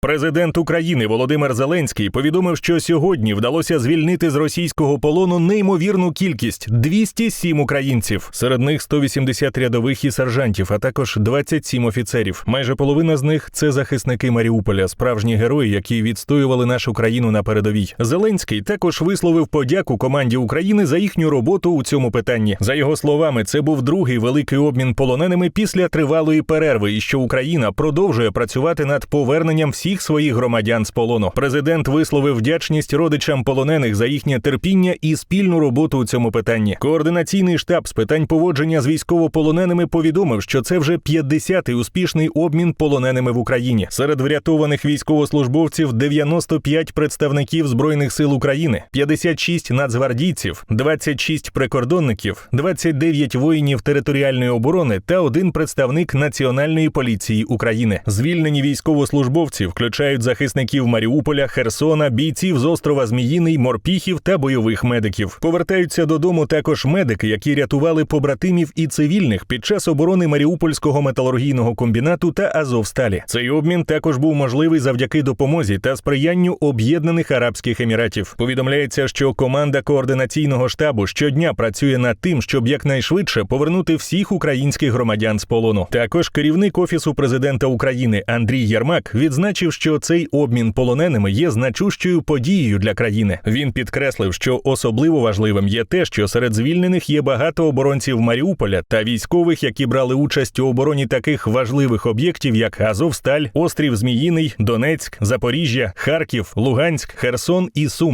Президент України Володимир Зеленський повідомив, що сьогодні вдалося звільнити з російського полону неймовірну кількість 207 українців. Серед них 180 рядових і сержантів, а також 27 офіцерів. Майже половина з них це захисники Маріуполя, справжні герої, які відстоювали нашу країну на передовій. Зеленський також висловив подяку команді України за їхню роботу у цьому питанні. За його словами, це був другий великий обмін полоненими після тривалої перерви, і що Україна продовжує працювати над поверненням всіх своїх громадян з полону. Президент висловив вдячність родичам полонених за їхнє терпіння і спільну роботу у цьому питанні. Координаційний штаб з питань поводження з військовополоненими повідомив, що це вже 50-й успішний обмін полоненими в Україні. Серед врятованих військовослужбовців 95 представників збройних сил України, 56 нацгвардійців, 26 прикордонників, 29 воїнів територіальної оборони та один представник Національної поліції України. Звільнені військовослужбовці включають захисників Маріуполя, Херсона, бійців з острова Зміїний, морпіхів та бойових медиків. Повертаються додому також медики, які рятували побратимів і цивільних під час оборони Маріупольського металургійного комбінату та Азовсталі. Цей обмін також був можливий завдяки допомозі та сприянню Об'єднаних Арабських Еміратів. Повідомляється, що команда координаційного штабу щодня працює над тим, щоб якнайшвидше повернути всіх українських громадян з полону. Також керівник офісу президента України Андрій Єрмак відзначив, що цей обмін полоненими є значущою подією для країни. Він підкреслив, що особливо важливим є те, що серед звільнених є багато оборонців Маріуполя та військових, які брали участь у обороні таких важливих об'єктів, як Азовсталь, Острів Зміїний, Донецьк, Запоріжжя, Харків, Луганськ, Херсон і Суми.